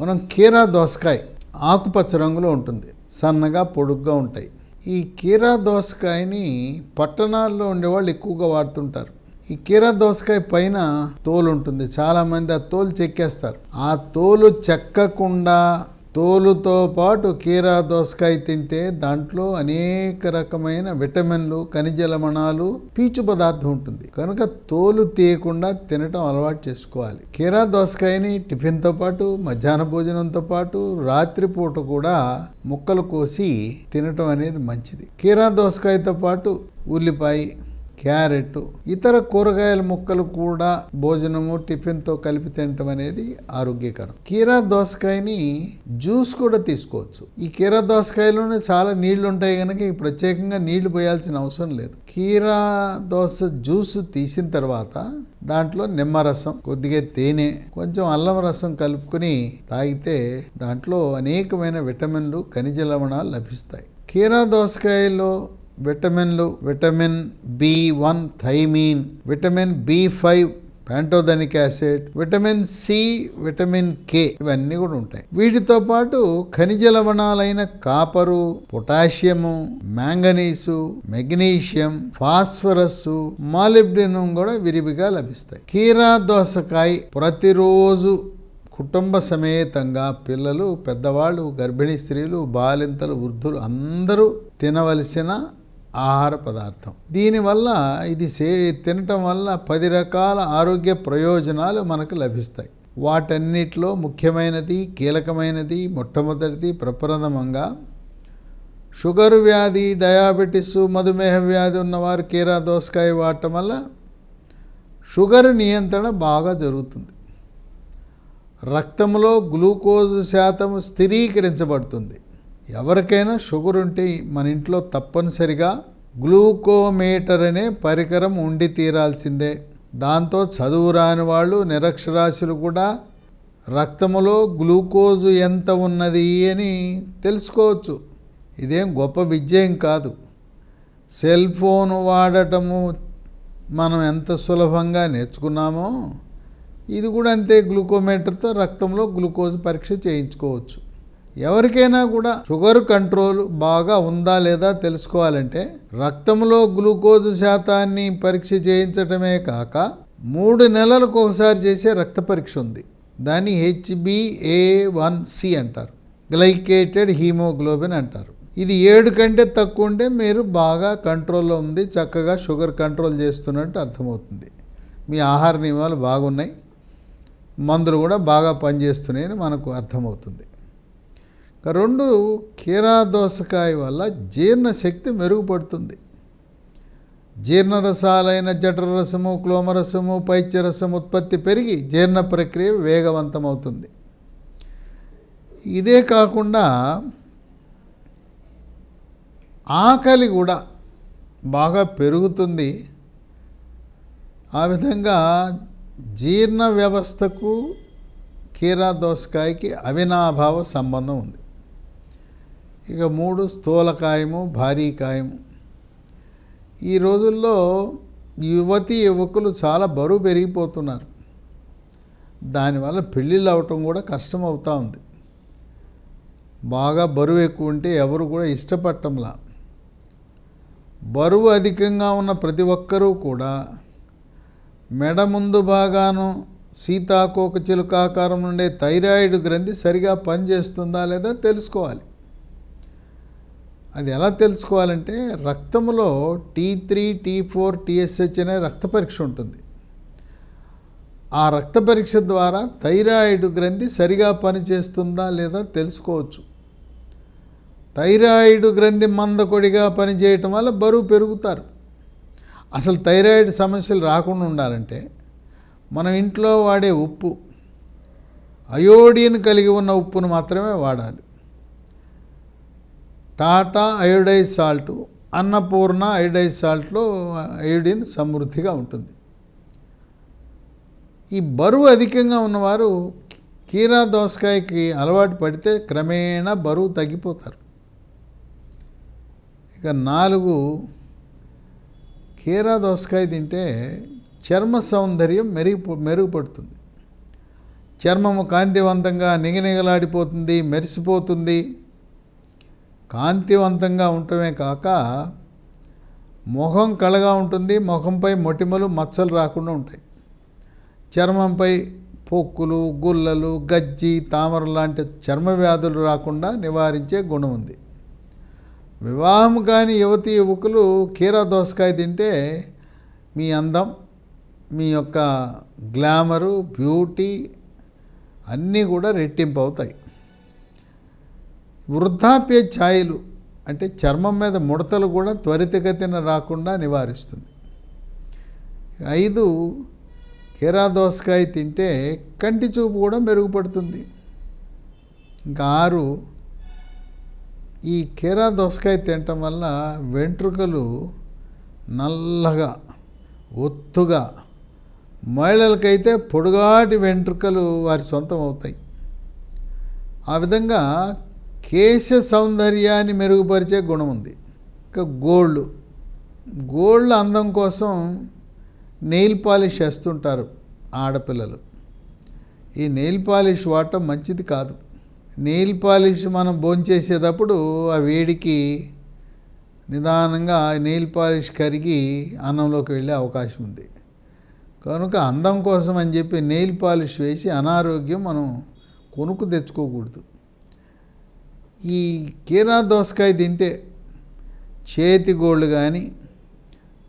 మనం కీరా దోసకాయ ఆకుపచ్చ రంగులో ఉంటుంది. సన్నగా పొడుగ్గా ఉంటాయి. ఈ కీరా దోసకాయని పట్టణాల్లో ఉండేవాళ్ళు ఎక్కువగా వాడుతుంటారు. ఈ కీరా దోసకాయ పైన తోలు ఉంటుంది చాలామంది ఆ తోలు చెక్కేస్తారు. ఆ తోలు చెక్కకుండా తోలుతో పాటు కీరా దోసకాయ తింటే దాంట్లో అనేక రకమైన విటమిన్లు ఖనిజ లవణాలు పీచు పదార్థం ఉంటుంది. కనుక తోలు తీయకుండా తినటం అలవాటు చేసుకోవాలి. కీరా దోసకాయని టిఫిన్తో పాటు మధ్యాహ్న భోజనంతో పాటు రాత్రిపూట కూడా ముక్కలు కోసి తినటం అనేది మంచిది. కీరా దోసకాయతో పాటు ఉల్లిపాయ క్యారెట్ ఇతర కూరగాయల ముక్కలు కూడా భోజనము టిఫిన్తో కలిపి తినటం అనేది ఆరోగ్యకరం. కీరా దోసకాయని జ్యూస్ కూడా తీసుకోవచ్చు. ఈ కీరా దోసకాయలోనే చాలా నీళ్ళు ఉంటాయి కనుక ఈ ప్రత్యేకంగా నీళ్ళు పోయాల్సిన అవసరం లేదు. కీరా దోస జ్యూస్ తీసిన తర్వాత దాంట్లో నిమ్మరసం కొద్దిగా తేనె కొంచెం అల్లం రసం కలుపుకొని తాగితే దాంట్లో అనేకమైన విటమిన్లు ఖనిజ లవణాలు లభిస్తాయి. కీరా దోసకాయలో విటమిన్లు vitamin B one thiamine vitamin B five pantothenic acid vitamin C vitamin K ఇవన్నీ కూడా ఉంటాయి. వీటితో పాటు ఖనిజ లవణాలైన copper potassium manganese magnesium phosphorus molybdenum కూడా విరివిగా లభిస్తాయి. కీరా దోసకాయ ప్రతిరోజు కుటుంబ సమేతంగా పిల్లలు పెద్దవాళ్ళు గర్భిణీ స్త్రీలు బాలింతలు వృద్ధులు అందరూ తినవలసిన ఆహార పదార్థం. దీనివల్ల ఇది సే తినటం వల్ల పది రకాల ఆరోగ్య ప్రయోజనాలు మనకు లభిస్తాయి. వాటన్నిటిలో ముఖ్యమైనది కీలకమైనది మొట్టమొదటిది ప్రప్రథమంగా షుగర్ వ్యాధి డయాబెటిస్ మధుమేహ వ్యాధి ఉన్నవారు కీరా దోసకాయ వాడటం వల్ల షుగర్ నియంత్రణ బాగా జరుగుతుంది. రక్తంలో గ్లూకోజ్ శాతం స్థిరీకరించబడుతుంది. ఎవరికైనా షుగర్ ఉంటే మన ఇంట్లో తప్పనిసరిగా గ్లూకోమీటర్ అనే పరికరం ఉండి తీరాల్సిందే. దాంతో చదువు రాని వాళ్ళు నిరక్షరాస్యులు కూడా రక్తములో గ్లూకోజు ఎంత ఉన్నది అని తెలుసుకోవచ్చు. ఇదేం గొప్ప విజయం కాదు. సెల్ ఫోన్ వాడటము మనం ఎంత సులభంగా నేర్చుకున్నామో ఇది కూడా అంతే. గ్లూకోమీటర్తో రక్తంలో గ్లూకోజ్ పరీక్ష చేయించుకోవచ్చు. ఎవరికైనా కూడా షుగర్ కంట్రోల్ బాగా ఉందా లేదా తెలుసుకోవాలంటే రక్తంలో గ్లూకోజ్ శాతాన్ని పరీక్ష చేయించడమే కాక మూడు నెలలకు ఒకసారి చేసే రక్త పరీక్ష ఉంది. దాన్ని హెచ్బిఏ వన్ సి అంటారు. గ్లైకేటెడ్ హీమోగ్లోబిన్ అంటారు. ఇది ఏడు కంటే తక్కువ ఉంటే మీరు బాగా కంట్రోల్లో ఉంది చక్కగా షుగర్ కంట్రోల్ చేస్తున్నట్టు అర్థమవుతుంది. మీ ఆహార నియమాలు బాగున్నాయి మందులు కూడా బాగా పనిచేస్తున్నాయని మనకు అర్థమవుతుంది. రెండు కీరా దోసకాయ వల్ల జీర్ణశక్తి మెరుగుపడుతుంది. జీర్ణరసాలైన జఠరరసము క్లోమరసము పైత్యరసం ఉత్పత్తి పెరిగి జీర్ణ ప్రక్రియ వేగవంతమవుతుంది. ఇదే కాకుండా ఆకలి కూడా బాగా పెరుగుతుంది. ఆ విధంగా జీర్ణ వ్యవస్థకు కీరా దోసకాయకి అవినాభావ సంబంధం ఉంది. ఇక మూడు స్థూలకాయము భారీకాయము ఈ రోజుల్లో యువతి యువకులు చాలా బరువు పెరిగిపోతున్నారు. దానివల్ల పెళ్ళిళ్ళు అవటం కూడా కష్టం అవుతూ ఉంది. బాగా బరువు ఎక్కువ ఉంటే ఎవరు కూడా ఇష్టపడటంలా. బరువు అధికంగా ఉన్న ప్రతి ఒక్కరూ కూడా మెడ ముందు భాగాను సీతాకోక చిలుకాకారం నుండే థైరాయిడ్ గ్రంథి సరిగా పనిచేస్తుందా లేదా తెలుసుకోవాలి. అది ఎలా తెలుసుకోవాలంటే రక్తంలో T three T four TSH అనే రక్త పరీక్ష ఉంటుంది. ఆ రక్త పరీక్ష ద్వారా థైరాయిడ్ గ్రంథి సరిగా పనిచేస్తుందా లేదా తెలుసుకోవచ్చు. థైరాయిడ్ గ్రంథి మందకొడిగా పనిచేయటం వల్ల బరువు పెరుగుతారు. అసలు థైరాయిడ్ సమస్యలు రాకుండా ఉండాలంటే మనం ఇంట్లో వాడే ఉప్పు అయోడిన్ కలిగి ఉన్న ఉప్పును మాత్రమే వాడాలి. Tata iodized salt Annapurna iodized సాల్ట్లో iodine సమృద్ధిగా ఉంటుంది. ఈ బరువు అధికంగా ఉన్నవారు కీరా దోసకాయకి అలవాటు పడితే క్రమేణా బరువు తగ్గిపోతారు. ఇక నాలుగు కీరా దోసకాయ తింటే చర్మ సౌందర్యం మెరుగు మెరుగుపడుతుంది. చర్మము కాంతివంతంగా నిగనిగలాడిపోతుంది మెరిసిపోతుంది. కాంతివంతంగా ఉండటమే కాక ముఖం కళగా ఉంటుంది ముఖంపై మొటిమలు మచ్చలు రాకుండా ఉంటాయి. చర్మంపై పొక్కులు గుల్లలు గజ్జి తామర లాంటి చర్మ వ్యాధులు రాకుండా నివారించే గుణం ఉంది. వివాహం కాని యువతి యువకులు కీరా దోసకాయ తింటే మీ అందం మీ యొక్క గ్లామరు బ్యూటీ అన్నీ కూడా రెట్టింపు అవుతాయి వృద్ధాప్య ఛాయలు అంటే చర్మం మీద ముడతలు కూడా త్వరితగతిన రాకుండా నివారిస్తుంది. ఐదు కీరా దోసకాయ తింటే కంటి చూపు కూడా మెరుగుపడుతుంది. ఇంకా ఆరు ఈ కీరా దోసకాయ తినటం వల్ల వెంట్రుకలు నల్లగా ఒత్తుగా మహిళలకైతే పొడుగాటి వెంట్రుకలు వారి సొంతం అవుతాయి. ఆ విధంగా కేశ సౌందర్యాన్ని మెరుగుపరిచే గుణం ఉంది. ఇంకా గోల్డ్ గోల్డ్ అందం కోసం నెయిల్ పాలిష్ వేస్తుంటారు ఆడపిల్లలు. ఈ నెయిల్ పాలిష్ వాడటం మంచిది కాదు. నెయిల్ పాలిష్ మనం భోంచేసేటప్పుడు ఆ వేడికి నిదానంగా నెయిల్ పాలిష్ కరిగి అన్నంలోకి వెళ్ళే అవకాశం ఉంది. కనుక అందం కోసం అని చెప్పి నెయిల్ పాలిష్ వేసి అనారోగ్యం మనం కొనుక్కు తెచ్చుకోకూడదు. ఈ కీరా దోసకాయ తింటే చేతి గోళ్ళు కానీ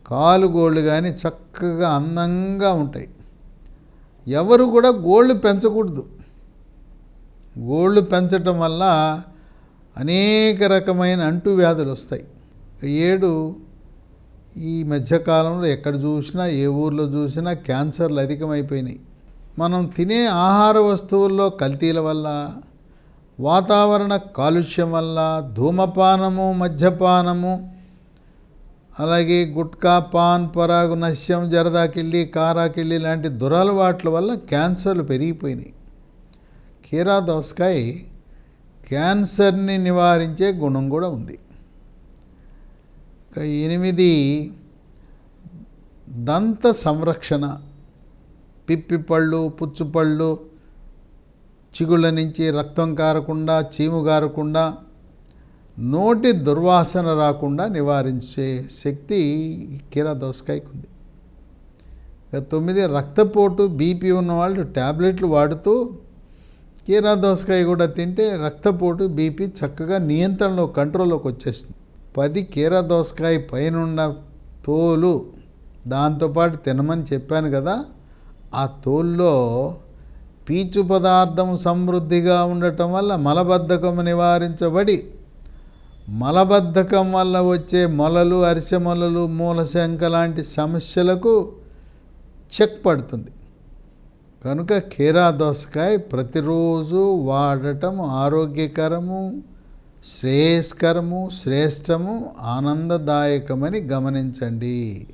కాలు గోళ్ళు కానీ చక్కగా అందంగా ఉంటాయి. ఎవరు కూడా గోళ్ళు పెంచకూడదు. గోళ్ళు పెంచటం వల్ల అనేక రకమైన అంటు వ్యాధులు వస్తాయి. ఏడు ఈ మధ్యకాలంలో ఎక్కడ చూసినా ఏ ఊర్లో చూసినా క్యాన్సర్లు అధికమైపోయినాయి. మనం తినే ఆహార వస్తువుల్లో కల్తీల వల్ల వాతావరణ కాలుష్యం వల్ల ధూమపానము మద్యపానము అలాగే గుట్కా పాన్ పరాగు నశ్యం జరదాకిళ్ళి కారాకిళ్ళి లాంటి దురలవాట్ల వల్ల క్యాన్సర్లు పెరిగిపోయినాయి. కీరా దోసకాయ క్యాన్సర్ని నివారించే గుణం కూడా ఉంది. ఎనిమిది దంత సంరక్షణ. పిప్పి పళ్ళు పుచ్చుపళ్ళు చిగుళ్ళ నుంచి రక్తం కారకుండా చీము కారకుండా నోటి దుర్వాసన రాకుండా నివారించే శక్తి ఈ కీరా దోసకాయకు ఉంది. తొమ్మిది రక్తపోటు బీపీ ఉన్నవాళ్ళు ట్యాబ్లెట్లు వాడుతూ కీరా దోసకాయ కూడా తింటే రక్తపోటు బీపీ చక్కగా నియంత్రణలో కంట్రోల్లోకి వచ్చేస్తుంది. పది కీరా దోసకాయ పైన తోలు దాంతోపాటు తినమని చెప్పాను కదా ఆ తోల్లో పీచు పదార్థం సమృద్ధిగా ఉండటం వల్ల మలబద్ధకం నివారించబడి మలబద్ధకం వల్ల వచ్చే మొలలు అరిసె మొలలు మూలశంక లాంటి సమస్యలకు చెక్ పడుతుంది. కనుక కీరా దోసకాయ ప్రతిరోజు వాడటం ఆరోగ్యకరము శ్రేయస్కరము శ్రేష్టము ఆనందదాయకమని గమనించండి.